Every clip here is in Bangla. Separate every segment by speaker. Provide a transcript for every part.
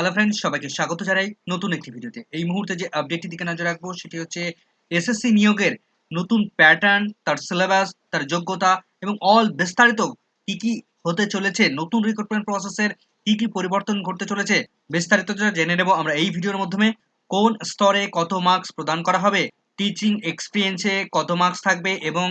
Speaker 1: হ্যালো ফ্রেন্ডস সবাইকে স্বাগত জানাই নতুন একটি ভিডিওতে। এই মুহূর্তে যে আপডেটটির দিকে নজর রাখব, সেটি হচ্ছে এসএসসি নিয়োগের নতুন প্যাটার্ন তার সিলেবাস তার যোগ্যতা এবং অল বিস্তারিত কি কি হতে চলেছে, নতুন রিক্রুটমেন্ট প্রসেসের কি কি পরিবর্তন ঘটতে চলেছে, বিস্তারিত জেনে নেব আমরা এই ভিডিওর মাধ্যমে। কোন স্তরে কত মার্কস প্রদান করা হবে টিচিং এক্সপিরিয়েন্সে কত মার্কস থাকবে এবং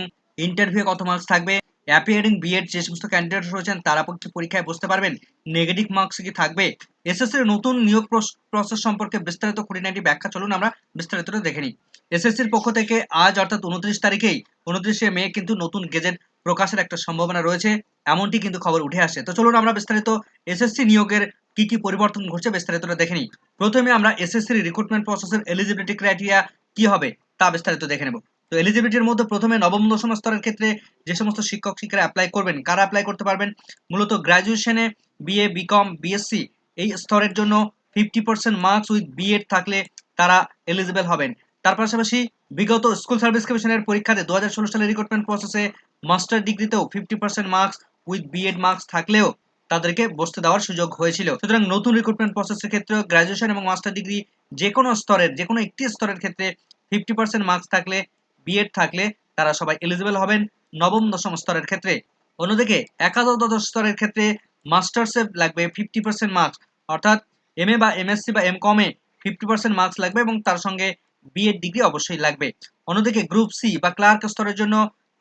Speaker 1: ইন্টারভিউ কত মার্কস থাকবে অ্যাপিয়ারিং বিএড যে সমস্ত ক্যান্ডিডেট রয়েছেন, তারা পক্ষে পরীক্ষায় বসতে পারবেন। নেগেটিভ মার্কস কি থাকবে? এসএসসি এর নতুন নিয়োগ প্রসেস সম্পর্কে বিস্তারিত খুঁটিনাটি ব্যাখ্যা চলুন আমরা বিস্তারিতটা দেখে নিই। এসএসসির পক্ষ থেকে আজ, অর্থাৎ উনত্রিশ তারিখেই, উনত্রিশে মে কিন্তু নতুন গেজেট প্রকাশের একটা সম্ভাবনা রয়েছে। এমনটি কিন্তু খবর উঠে আসে তো চলুন আমরা বিস্তারিত এসএসসি নিয়োগের কি কি পরিবর্তন ঘটছে বিস্তারিতটা দেখে নিই। প্রথমে আমরা এসএসসির রিক্রুটমেন্ট প্রসেসের এলিজিবিলিটি ক্রাইটেরিয়া কি হবে তা বিস্তারিত দেখে নেব। তো এলিজিবিলিটির মধ্যে প্রথমে নবম দশম স্তরের ক্ষেত্রে যে সমস্ত শিক্ষক শিক্ষারা অ্যাপ্লাই করবেন, কারা অ্যাপ্লাই করতে পারবেন? মূলত গ্রাজুয়েশনে বিএ বিকম বিএসসি এই স্তরের জন্য fifty percent marks with BEd থাকলে তারা এলিজিবল হবেন। তার পাশাপাশি বিগত স্কুল সার্ভিস কমিশনের পরীক্ষাতে দু হাজার ষোলো সালের রিক্রুটমেন্ট প্রসেসে master ডিগ্রিতেও fifty percent marks with BEd marks থাকলেও তাদেরকে বসতে দেওয়ার সুযোগ হয়েছিল। সুতরাং নতুন রিক্রুটমেন্ট প্রসেসের ক্ষেত্রে গ্রাজুয়েশন এবং মাস্টার ডিগ্রি যে কোনো স্তরের, যে কোনো একটি স্তরের ক্ষেত্রে ফিফটি পার্সেন্ট মার্কস থাকলে বিএড থাকলে তারা সবাই এলিজিবল হবেন নবম, দশম স্তরের ক্ষেত্রে। অন্যদিকে একাদশ, দ্বাদশ স্তরের ক্ষেত্রে মাস্টার্সে লাগবে ফিফটি পার্সেন্ট মার্কস অর্থাৎ এম এ বা এমএসসি বা এম কমে ফিফটি পার্সেন্ট মার্কস লাগবে এবং তার সঙ্গে বিএড ডিগ্রি অবশ্যই লাগবে। অন্যদিকে গ্রুপ সি বা ক্লার্ক স্তরের জন্য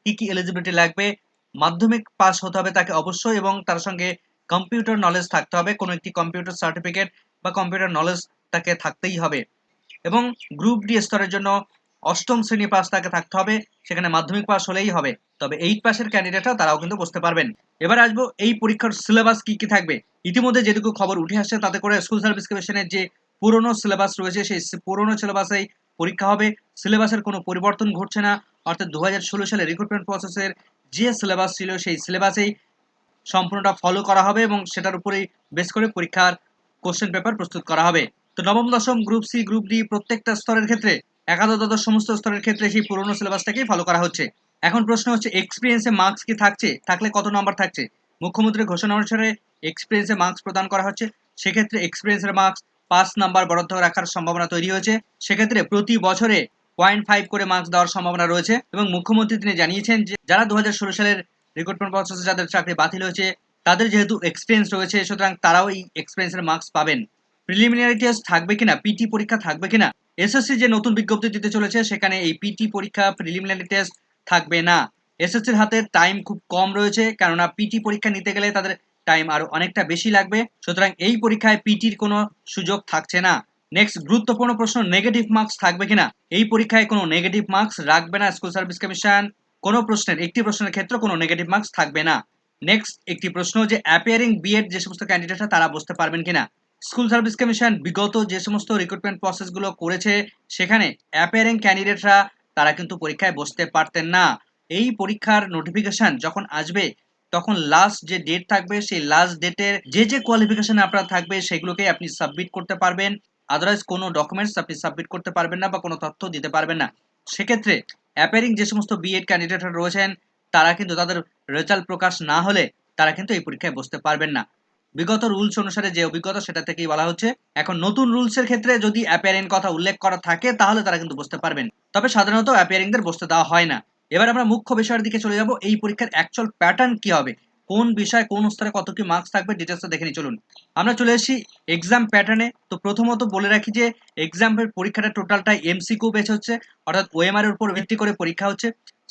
Speaker 1: কি কি এলিজিবিলিটি লাগবে? মাধ্যমিক পাস হতে হবে তাকে অবশ্যই এবং তার সঙ্গে কম্পিউটার নলেজ থাকতে হবে, কোনো একটি কম্পিউটার সার্টিফিকেট বা কম্পিউটার নলেজ তাকে থাকতেই হবে। এবং গ্রুপ ডি স্তরের জন্য অষ্টম শ্রেণি পাস তাকে থাকতে হবে, সেখানে মাধ্যমিক পাস হলেই হবে। তবে এইট পাসের ক্যান্ডিডেটরা তারাও কিন্তু বসতে পারবেন। এবার আসব এই পরীক্ষার সিলেবাস কি কি থাকবে। ইতিমধ্যে যেটুকু খবর উঠে আসছে, তাতে করে স্কুল সার্ভিস কমিশনের যে পুরনো সিলেবাস রয়েছে, সেই পুরনো সিলেবাসেই পরীক্ষা হবে। সিলেবাসের কোনো পরিবর্তন ঘটছে না। অর্থাৎ দু হাজার ষোলো সালে রিক্রুটমেন্ট প্রসেসের যে সিলেবাস ছিল, সেই সিলেবাসেই সম্পূর্ণটা ফলো করা হবে এবং সেটার উপরেই বেশ করে পরীক্ষার কোশ্চেন পেপার প্রস্তুত করা হবে। তো নবম, দশম গ্রুপ সি গ্রুপ ডি প্রত্যেকটা স্তরের ক্ষেত্রে একাদশ দ্বাদশ সমস্ত স্তরের ক্ষেত্রে সেই পুরনো সিলেবাসটাকেই ফলো করা হচ্ছে। এখন প্রশ্ন হচ্ছে এক্সপিরিয়েন্সে মার্কস কি থাকছে? থাকলে কত নম্বর থাকছে? মুখ্যমন্ত্রীর ঘোষণা অনুসারে এক্সপিরিয়েন্সে মার্কস প্রদান করা হচ্ছে। সেক্ষেত্রে এক্সপিরিয়েন্সের মার্কস পাঁচ নাম্বার বরাদ্দ রাখার সম্ভাবনা তৈরি হয়েছে। সেক্ষেত্রে প্রতি বছরে পয়েন্ট ফাইভ করে মার্কস দেওয়ার সম্ভাবনা রয়েছে এবং মুখ্যমন্ত্রী তিনি জানিয়েছেন যে, যারা দু হাজার ষোলো সালের রিক্রুটমেন্ট প্রসেসে যাদের চাকরি বাতিল হয়েছে, তাদের যেহেতু এক্সপিরিয়েন্স রয়েছে, সুতরাং তারাও এই এক্সপিরিয়েন্সের মার্কস পাবেন। প্রিলিমিনারি টেস্ট থাকবে কিনা? পিটি পরীক্ষা থাকবে কিনা? এসএসসি যে নতুন বিজ্ঞপ্তি দিতে চলেছে, সেখানে এই পিটি পরীক্ষা প্রিলিমিনারি টেস্ট থাকবে না। এসএসসির হাতে টাইম খুব কম রয়েছে, কেননা পিটি পরীক্ষা নিতে গেলে তাদের টাইম আরও অনেকটা বেশি লাগবে। সুতরাং এই পরীক্ষায় পিটির কোনো সুযোগ থাকছে না। নেক্সট গুরুত্বপূর্ণ প্রশ্ন নেগেটিভ মার্কস থাকবে কিনা? এই পরীক্ষায় কোনো নেগেটিভ মার্কস রাখবে না স্কুল সার্ভিস কমিশন কোনো প্রশ্নের, একটি প্রশ্নের ক্ষেত্রে কোনো নেগেটিভ মার্কস থাকবে না। নেক্সট একটি প্রশ্ন যে অ্যাপিয়ারিং বিএড যে সমস্ত ক্যান্ডিডেটরা তারা বসতে পারবেন কিনা? স্কুল সার্ভিস কমিশন বিগত যে সমস্ত রিক্রুটমেন্ট প্রসেসগুলো করেছে, সেখানে অ্যাপিয়ারিং ক্যান্ডিডেটরা তারা কিন্তু পরীক্ষায় বসতে পারতেন না। এই পরীক্ষার নোটিফিকেশন যখন আসবে, তখন লাস্ট যে ডেট থাকবে, সেই লাস্ট ডেটের যে যে কোয়ালিফিকেশন আপনার থাকবে, সেগুলোকে আপনি সাবমিট করতে পারবেন। আদারওয়াইজ কোনো ডকুমেন্টস আপনি সাবমিট করতে পারবেন না বা কোনো তথ্য দিতে পারবেন না। সেক্ষেত্রে অ্যাপিয়ারিং যে সমস্ত বিএড ক্যান্ডিডেটরা রয়েছেন, তারা কিন্তু তাদের রেজাল্ট প্রকাশ না হলে তারা কিন্তু এই পরীক্ষায় বসতে পারবেন না। বিগত রুলস অনুসারে যে অভিজ্ঞতা সেটা থেকেই বলা হচ্ছে, এখন নতুন রুলসের ক্ষেত্রে যদি অ্যাপিয়ারিং কথা উল্লেখ করা থাকে, তাহলে তারা কিন্তু বসতে পারবেন। তবে সাধারণত অ্যাপিয়ারিংদের বসতে দেওয়া হয় না। এবার আমরা মুখ্য বিষয়ের দিকে চলে যাব। এই পরীক্ষার অ্যাকচুয়াল প্যাটার্ন কি হবে? কোন বিষয় কোন স্তরে কত কি মার্কস থাকবে ডিটেলসটা দেখে নিই, চলুন। আমরা চলে এসেছি এক্সাম প্যাটার্নে তো প্রথমত বলে রাখি যে এক্সামের পরীক্ষাটা টোটালটাই এমসিকিউ বেচ হচ্ছে, অর্থাৎ ওএমআর এর উপর ভিত্তি করে পরীক্ষা হচ্ছে।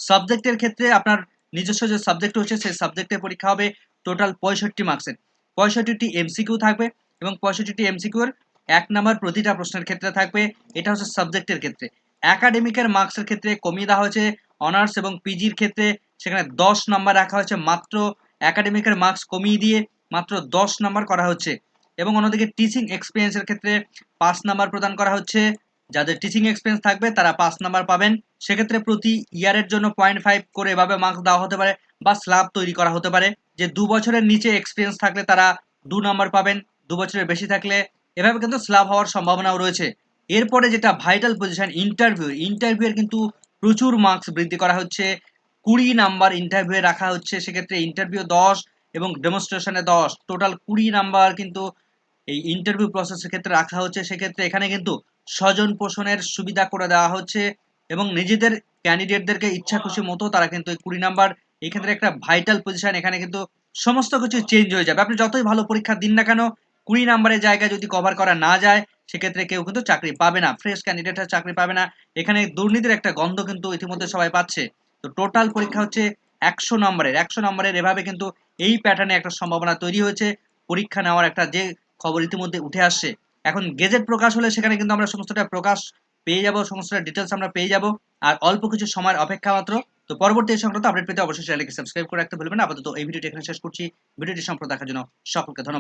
Speaker 1: সাবজেক্টের ক্ষেত্রে আপনার নিজস্ব যে সাবজেক্ট হচ্ছে সেই সাবজেক্টের পরীক্ষা হবে টোটাল পঁয়ষট্টি মার্কসের পঁয়ষট্টিটি এমসিকিউ থাকবে এবং পঁয়ষট্টিটি এমসিকিউর এক নাম্বার প্রতিটা প্রশ্নের ক্ষেত্রে থাকবে। এটা হচ্ছে সাবজেক্টের ক্ষেত্রে। একাডেমিকের মার্কসের ক্ষেত্রে কমিয়ে দেওয়া হয়েছে। অনার্স এবং পিজির ক্ষেত্রে সেখানে দশ নাম্বার রাখা হয়েছে। মাত্র একাডেমিকের মার্কস কমিয়ে দিয়ে মাত্র দশ নাম্বার করা হচ্ছে। এবং অন্যদিকে টিচিং এক্সপিরিয়েন্সের ক্ষেত্রে পাঁচ নাম্বার প্রদান করা হচ্ছে। যাদের টিচিং এক্সপিরিয়েন্স থাকবে, তারা পাঁচ নাম্বার পাবেন। সেক্ষেত্রে প্রতি ইয়ারের জন্য পয়েন্ট ফাইভ করে এভাবে মার্কস দেওয়া হতে পারে বা স্ল্যাব তৈরি করা হতে পারে। যে দু বছরের নিচে এক্সপিরিয়েন্স থাকলে তারা দু নাম্বার পাবেন, দু বছরের বেশি থাকলে, এভাবে কিন্তু স্ল্যাব হওয়ার সম্ভাবনাও রয়েছে। এরপরে যেটা ভাইটাল পজিশন ইন্টারভিউ ইন্টারভিউয়ের কিন্তু প্রচুর মার্কস বৃদ্ধি করা হচ্ছে। কুড়ি নাম্বার ইন্টারভিউ রাখা হচ্ছে, সেক্ষেত্রে ইন্টারভিউ দশ এবং ডেমনস্ট্রেশনে দশ। টোটাল কুড়ি নাম্বার কিন্তু এই ইন্টারভিউ প্রসেসের ক্ষেত্রে রাখা হচ্ছে। সেক্ষেত্রে এখানে কিন্তু স্বজন পোষণের সুবিধা করে দেওয়া হচ্ছে এবং নিজেদের ক্যান্ডিডেটদেরকে ইচ্ছা খুশি মতো তারা কিন্তু এই কুড়ি নাম্বার এই ক্ষেত্রে একটা ভাইটাল পজিশন এখানে কিন্তু সমস্ত কিছু চেঞ্জ হয়ে যাবে। আপনি যতই ভালো পরীক্ষা দিন না কেন, কুড়ি নাম্বারের জায়গায় যদি কভার করা না যায়, সেক্ষেত্রে কেউ কিন্তু চাকরি পাবে না। ফ্রেশ ক্যান্ডিডেটরা চাকরি পাবে না। এখানে দুর্নীতির একটা গন্ধ কিন্তু ইতিমধ্যে সবাই পাচ্ছে। তো টোটাল পরীক্ষা হচ্ছে একশো নম্বরের একশো নম্বরের এভাবে কিন্তু এই প্যাটার্নে একটা সম্ভাবনা তৈরি হয়েছে। পরীক্ষা নেওয়ার একটা যে খবর ইতিমধ্যে উঠে আসছে। এখন গেজেট প্রকাশ হলে সেখানে কিন্তু আমরা সমস্তটা প্রকাশ পেয়ে যাব, সমস্তটা ডিটেলস আমরা পেয়ে যাব। আর অল্প কিছু সময়ের অপেক্ষা মাত্র তো পরবর্তী এই সংক্রান্ত আপডেট পেতে অবশ্যই চ্যানেলকে সাবস্ক্রাইব করে রাখতে ভুলবেন আপাতত এই ভিডিওটি এখানে শেষ করছি। ভিডিওটি সম্পর্কে দেখার জন্য সকলকে ধন্যবাদ।